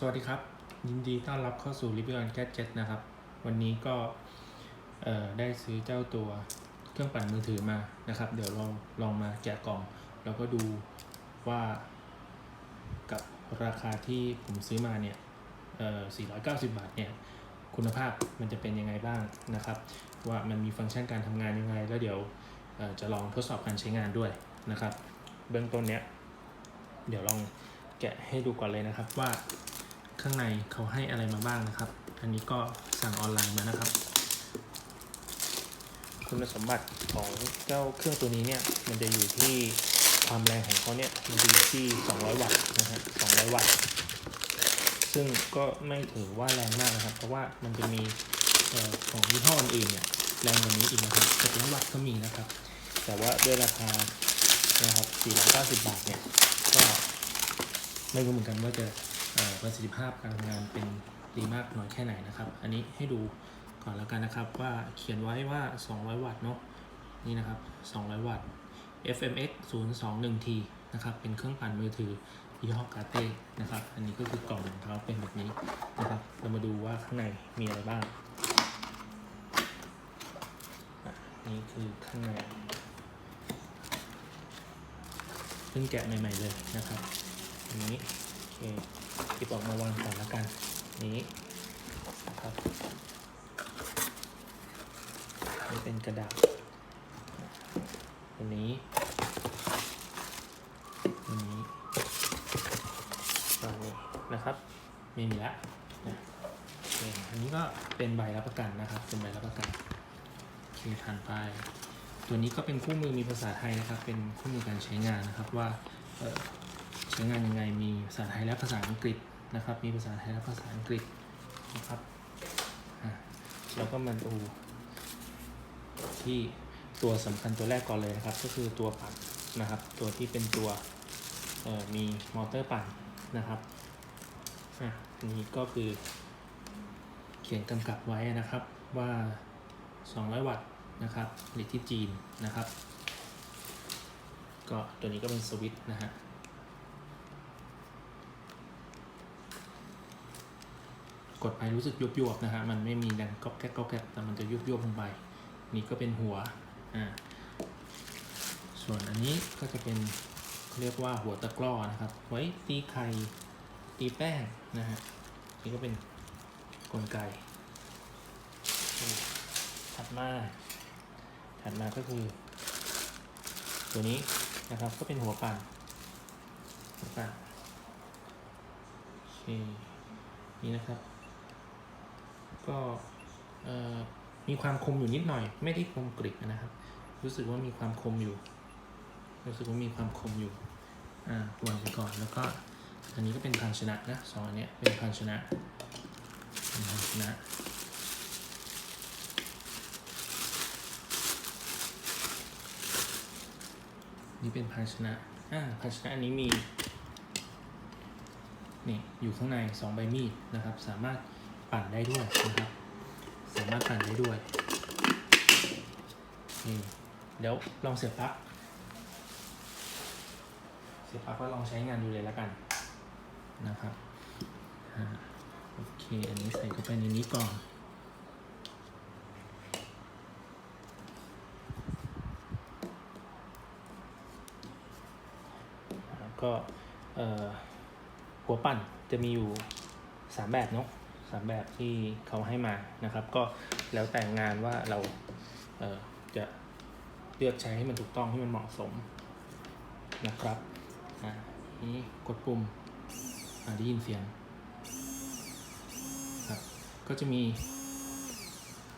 สวัสดีครับ ยินดีต้อนรับเข้าสู่ r e v i e w on Gadget นะครับ วันนี้ก็ได้ซื้อเจ้าตัวเครื่องปั่นมือถือมานะครับ เดี๋ยวเราลองมาแกะกล่อง แล้วก็ดูว่ากับราคาที่ผมซื้อมาเนี่ยเอ่อ490 บาทเนี่ยคุณภาพมันจะเป็นยังไงบ้างนะครับ ว่ามันมีฟังก์ชันการทำงานยังไง แล้วเดี๋ยวจะลองทดสอบการใช้งานด้วยนะครับ เบื้องต้นเนี้ยเดี๋ยวลองแกะให้ดูก่อนเลยนะครับว่า ข้างในเขาให้อะไรมาบ้างนะครับ อันนี้ก็สั่งออนไลน์มานะครับ คุณสมบัติของเจ้าเครื่องตัวนี้เนี่ย มันจะอยู่ที่ความแรงของเขาเนี่ย มันจะอยู่ที่ 200 วัตต์นะฮะ 200 วัตต์ ซึ่งก็ไม่ถือว่าแรงมากนะครับ เพราะว่ามันจะมีออของยี่ห้ออื่นเนี่ย แรงกว่านี้อีกนะครับ600วัตต์ก็มีนะครับ แต่ว่าด้วยราคานะครับ490 บาทเนี่ย ก็ไม่รู้เหมือนกันว่าจะ ประสิทธิภาพการทำงานเป็นดีมากน้อยแค่ไหนนะครับ อันนี้ให้ดูก่อนแล้วกันนะครับว่าเขียนไว้ว่า 200 วัตต์เนาะนี่นะครับ 200 วัตต์ FMX 021T นะครับเป็นเครื่องปั่นมือถือยี่ห้อกาเต้นะครับ อันนี้ก็คือกล่องของเขาเป็นแบบนี้นะครับ เรามาดูว่าข้างในมีอะไรบ้าง นี่คือข้างในเพิ่งแกะใหม่ ๆ เลยนะครับอันนี้โอเค หยิบออกมาวางก่อนแล้วกัน นี้นะครับนี่เป็นกระดาษอันนี้อันนี้อันนี้นะครับไม่มีละนะอันนี้ก็เป็นใบรับประกันนะครับ เป็นใบรับประกันโอเคผ่านไป ตัวนี้ก็เป็นคู่มือมีภาษาไทยนะครับ เป็นคู่มือการใช้งานนะครับว่าเใช้งานยังไงมีภาษาไทยและภาษาอังกฤษนะครับ มีภาษาไทยและภาษาอังกฤษนะครับแล้วก็มาดูที่ตัวสำคัญตัวแรกก่อนเลยนะครับ ก็คือตัวปั่นนะครับ ตัวที่เป็นตัวมีมอเตอร์ปั่นนะครับอะอันนี้ก็คือเขียนกำกับไว้นะครับว่า 200 วัตต์นะครับผลิตที่จีนนะครับ ก็ตัวนี้ก็เป็นสวิตช์นะฮะ ดไปรู้สึกยุบยวบๆนะฮะมันไม่มีดังก๊อกแก๊กก๊อกแก๊กแต่มันจะยุบยวบๆลงไป นี่ก็เป็นหัวอ่าส่วนอันนี้ก็จะเป็นเรียกว่าหัวตะกร้อนะครับ ไว้ตีไข่ตีแป้งนะฮะนี่ก็เป็นกลไกถัดมาถัดมาก็คือ ตัวนี้นะครับก็เป็นหัวปั่นหัวปั่นโอเคนี่นะครับ ก็มีความคมอยู่นิดหน่อย ไม่ได้คมกริบนะครับ รู้สึกว่ามีความคมอยู่ รู้สึกว่ามีความคมอยู่อ่าวางไปก่อนแล้วก็อันนี้ก็เป็นภาชนะนะสองอันนี้เป็นภาชนะเป็นภาชนะนี่เป็นภาชนะอ่าภาชนะอันนี้มีนี่อยู่ข้างในสองใบมีดนะครับ สามารถ ปั่นได้ด้วยนะครับ สามารถปั่นได้ด้วยนี่เดี๋ยวลองเสียบปลั๊กเสียบปลั๊กก็ลองใช้งานดูเลยแล้วกันนะครับโอเค อันนี้ใส่เข้าไปในนี้ก่อนก็หัวปั่นจะมีอยู่สามแบบเนาะามแบบที่เขาให้มานะครับ ก็แล้วแต่งานว่าเราเจะเลือกใช้ให้มันถูกต้องให้มันเหมาะสมนะครับนี้กดปุ่มได้ยินเสียงครับก็จะมี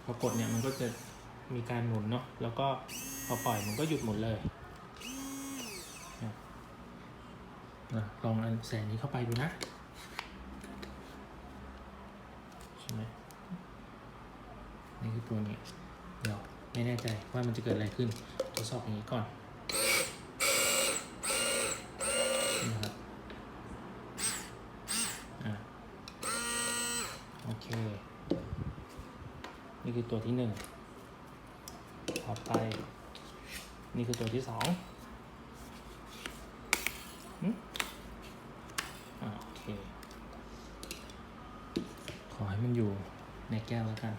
พอกดเนี่ยมันก็จะมีการหมุนเนาะแล้วก็พอปล่อยมันก็หยุดหมุนเลยลองอันแสงนี้เข้าไปดูนะ ใช่ไหมนี่ คือตัวนี้ เดี๋ยวไม่แน่ใจว่ามันจะเกิดอะไรขึ้นทดสอบอย่างนี้ก่อนนะครับอะโอเค นี่คือตัวที่หนึ่งต่อไป นี่คือตัวที่สอง อ่าโอเค ให้มันอยู่ในแก้วแล้วกัน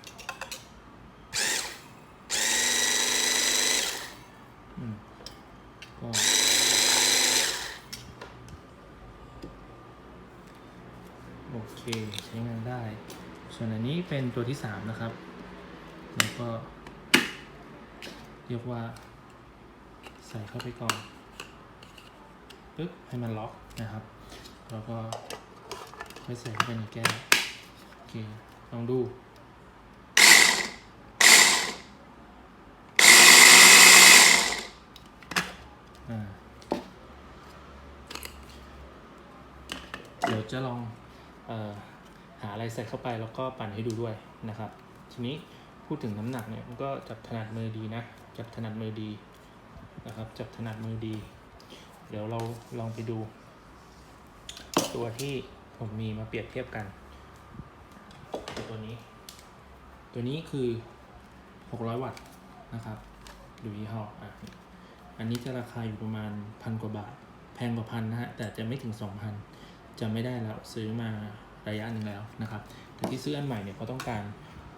อืมก็ โอเค ใช้งานได้ ส่วนอันนี้เป็น ตัวที่สามนะครับ แล้วก็เรียกว่า ใส่เข้าไปก่อนปึ๊บให้มันล็อกนะครับ แล้วก็ค่อยใส่เข้าไปในแก้วโอเคลองดูเดี๋ยวจะลองเอ่อ หาอะไรใส่เข้าไปแล้วก็ปั่นให้ดูด้วยนะครับ ทีนี้พูดถึงน้ำหนักเนี่ยมันก็จับถนัดมือดีนะจับถนัดมือดีนะครับ จับถนัดมือดี เดี๋ยวเราลองไปดู ตัวที่ผมมีมาเปรียบเทียบกัน ตัวนี้ ตัวนี้คือ 600 วัตต์นะครับดูยี่ห้ออะอันนี้จะราคาอยู่ประมาณพันกว่าบาท แพงกว่าพันนะฮะแต่จะไม่ถึง 2,000จะไม่ได้แล้วซื้อมา ระยะหนึ่งแล้วนะครับ แต่ที่ซื้ออันใหม่เนี่ยเขาต้องการ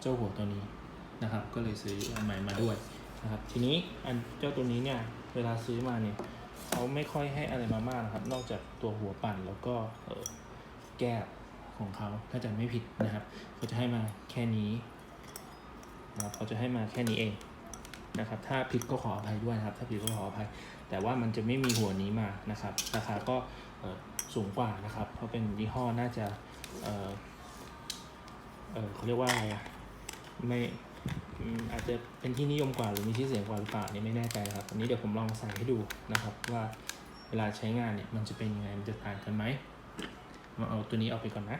เจ้าหัวตัวนี้นะครับ ก็เลยซื้ออันใหม่มาด้วยนะครับ ทีนี้อันเจ้าตัวนี้เนี่ยเวลาซื้อมาเนี่ยเขาไม่ค่อยให้อะไรมามากนะครับ นอกจากตัวหัวปั่นแล้วก็เออแก้วของเขาถ้าจำไม่ผิดนะครับเขาจะให้มาแค่นี้นะครับเขาจะให้มาแค่นี้เองนะครับ ถ้าผิดก็ขออภัยด้วยนะครับ ถ้าผิดก็ขออภัย แต่ว่ามันจะไม่มีหัวนี้มานะครับ ราคาก็สูงกว่านะครับ เพราะเป็นยี่ห้อน่าจะ เอ่อเอ่อเขาเรียกว่าอะไรอะไม่อืมอาจจะเป็นที่นิยมกว่าหรือมีชื่อเสียงกว่าหรือเปล่านี่ไม่แน่ใจครับอันนี้เดี๋ยวผมลองใส่ให้ดูนะครับ ว่าเวลาใช้งานเนี่ยมันจะเป็นยังไงมันจะต่างกันไหมมาเอาตัวนี้ออกไปก่อนนะ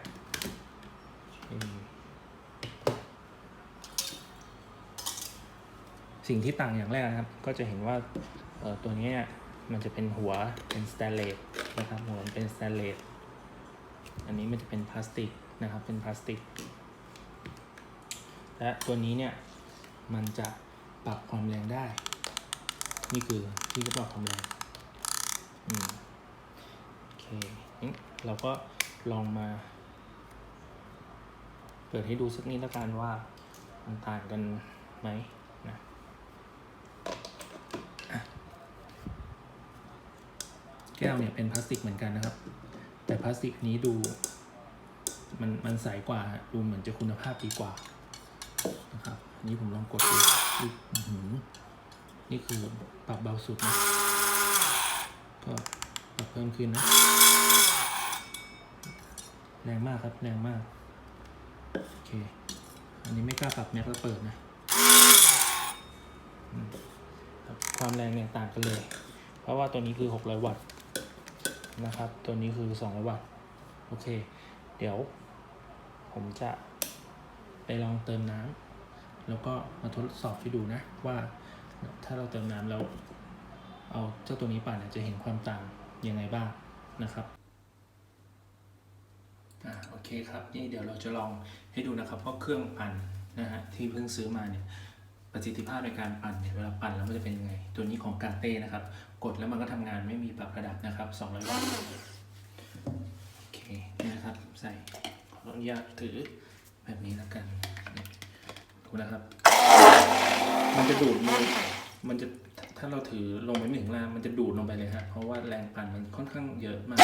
สิ่งที่ต่างอย่างแรกนะครับ ก็จะเห็นว่าเอ่อตัวนี้เนี่ยมันจะเป็นหัวเป็นสแตนเลสนะครับหัวมันเป็นสแตนเลส อันนี้มันจะเป็นพลาสติกนะครับเป็นพลาสติก และตัวนี้เนี่ยมันจะปรับความแรงได้ นี่คือที่จะปรับความแรงอืมโอเคเราก็ลองมา เปิดให้ดูสักนิดแล้วกันว่ามันต่างกันไหมนะแก้วเนี่ยเป็นพลาสติกเหมือนกันนะครับ แต่พลาสติกนี้ดู มันมันใสกว่า ดูเหมือนจะคุณภาพดีกว่านะครับอันนี้ผมลองกดดูนี่คือปรับเบาสุดนะก็ปรับเพิ่มขึ้นนะ แรงมากครับ แรงมาก โอเค อันนี้ไม่กล้าปรับแม็กแล้วเปิดนะครับความแรงเนี่ยต่างกันเลย เพราะว่าตัวนี้คือ 600 วัตต์ นะครับ ตัวนี้คือ200วัตต์โอเค เดี๋ยว ผมจะไปลองเติมน้ำแล้วก็มาทดสอบให้ดูนะว่าถ้าเราเติมน้ำแล้วเอาเจ้าตัวนี้ปั่นจะเห็นความต่างยังไงบ้างนะครับอ่าโอเคครับนี่เดี๋ยวเราจะลองให้ดูนะครับว่าเครื่องปั่นนะฮะที่เพิ่งซื้อมาเนี่ย ประสิทธิภาพในการปั่นเนี่ยเวลาปั่นแล้วมันจะเป็นยังไง ตัวนี้ของกาเต้นะครับ กดแล้วมันก็ทำงานไม่มีปรับระดับนะครับ200วัตต์โอเคนี่นะครับใส่ขออนุญาตถือแบบนี้แล้วกันเนี่ยดูนะครับ มันจะดูดมือมันจะถ้าเราถือลงไปไม่ถึงล่างมันจะดูดลงไปเลยฮะเพราะว่าแรงปั่นมันค่อนข้างเยอะมาก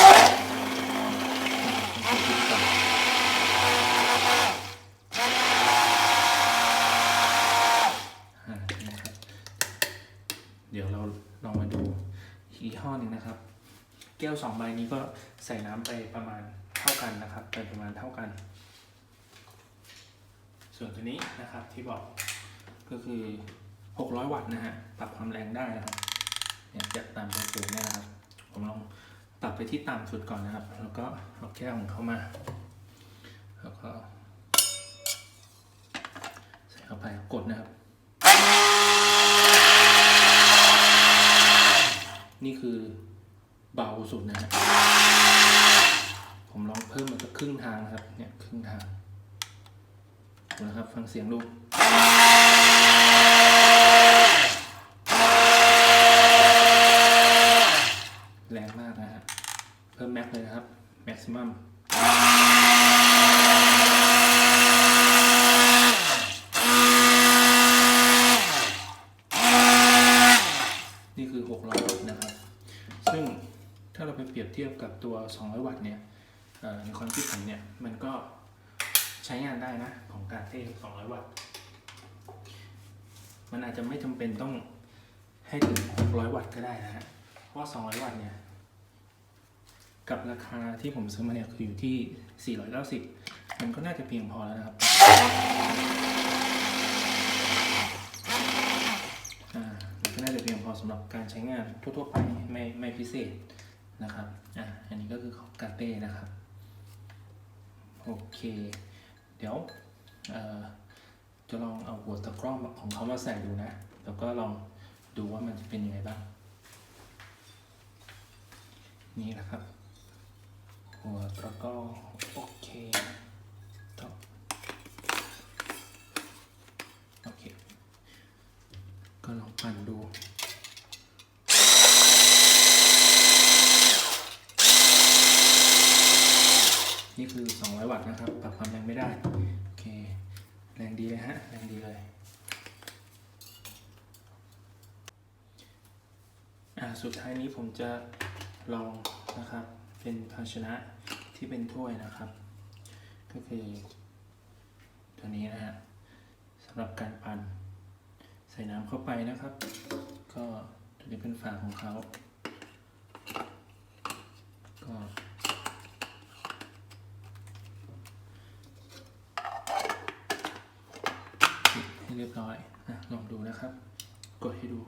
อ่านะครับเดี๋ยวเราลองมาดูอีกยี่ห้อหนึ่งนะครับ แก้วสองใบนี้ก็ใส่น้ำไปประมาณเท่ากันนะครับ ไปประมาณเท่ากัน ส่วนตัวนี้นะครับที่บอกก็คือ 600 วัตต์นะฮะปรับความแรงได้นะครับเนี่ยจากต่ำไปสูงเนี่ยนะครับ ผมลองปรับไปที่ต่ำสุดก่อนนะครับ แล้วก็เอาแก้วของเขามา แล้วก็ใส่เข้าไปกดนะครับ นี่คือ เบาสุดนะฮะผมลองเพิ่มมาสักครึ่งทางนะครับ เนี่ยครึ่งทางดูนะครับ ฟังเสียงดูแรงมากนะฮะเพิ่มแม็กเลยนะครับแม็กซิมัม ทียบกับตัว 200 วัตต์เนี่ยในความคิดผมเนี่ยมันก็ใช้งานได้นะ ของการเต้200 วัตต์ มันอาจจะไม่จำเป็นต้องให้ถึง 600 วัตต์ก็ได้นะฮะ เพราะ 200 วัตต์เนี่ย กับราคาที่ผมซื้อมาเนี่ยคืออยู่ที่ 490 มันก็น่าจะเพียงพอแล้วนะครับอ่ามันก็น่าจะเพียงพอสำหรับการใช้งานทั่วๆไปไม่ไม่พิเศษ นะครับอ่าอันนี้ก็คือของกาเต้นะครับโอเค เดี๋ยวจะลองเอาหัวตะกร้อของเขามาใส่ดูนะ แล้วก็ลองดูว่ามันจะเป็นยังไงบ้าง นี่นะครับ หัวตะกร้อโอเคต่อโอเค ก็ลองปั่นดู นี่คือ 200 วัตต์นะครับ ปรับความแรงไม่ได้ โอเค แรงดีเลยฮะ แรงดีเลย อ่า สุดท้ายนี้ผมจะลองนะครับ เป็นภาชนะที่เป็นถ้วยนะครับ ก็คือ ตัวนี้นะฮะสำหรับการปั่น ใส่น้ำเข้าไปนะครับ ก็ตัวนี้เป็นฝาของเขาก็ปิดให้ เรียบร้อยนะลองดูนะครับ กดให้ดู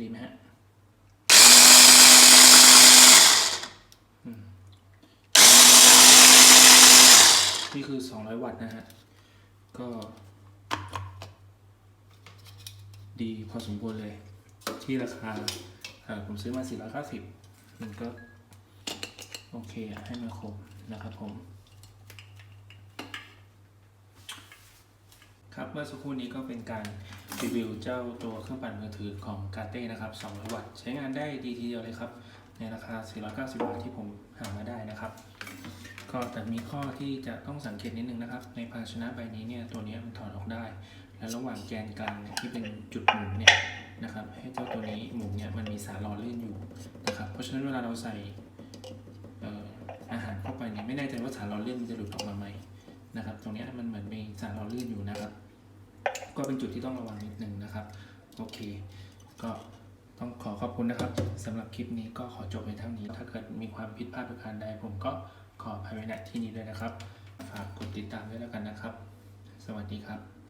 ดีไหมฮะนี่คือ 200 วัตต์นะฮะ ก็ ดีพอสมควรเลย ที่ราคาอ่อผมซื้อมา 490 มันก็ โอเคให้มาครบนะครับผม ครับ เมื่อสักครู่นี้ก็เป็นการรีวิวเจ้าตัวเครื่องปั่นมือถือของกาเต้นะครับ 200 วัตต์ ใช้งานได้ดีทีเดียวเลยครับ ในราคา 490 บาทที่ผมหามาได้นะครับ ก็แต่มีข้อที่จะต้องสังเกตนิดนึงนะครับ ในภาชนะใบนี้เนี่ยตัวนี้มันถอดออกได้ และระหว่างแกนกลางที่เป็นจุดหมุนเนี่ยนะครับ ให้เจ้าตัวนี้หมุนเนี่ยมันมีสารหล่อลื่นอยู่นะครับ เพราะฉะนั้นเวลาเราใส่เอ่ออาหารเข้าไปเนี่ยไม่แน่ใจว่าสารหล่อลื่นมันจะหลุดออกมาไหมนะครับ ตรงนี้มันเหมือนมีสารหล่อลื่นอยู่นะครับ ก็เป็นจุดที่ต้องระวังนิดนึงนะครับ โอเค ก็ต้องขอขอบคุณนะครับสำหรับคลิปนี้ก็ขอจบไปเท่านี้ ถ้าเกิดมีความผิดพลาดประการใดผมก็ขออภัยไว้ณที่นี้ด้วยนะครับ ฝากกดติดตามด้วยแล้วกันนะครับ สวัสดีครับ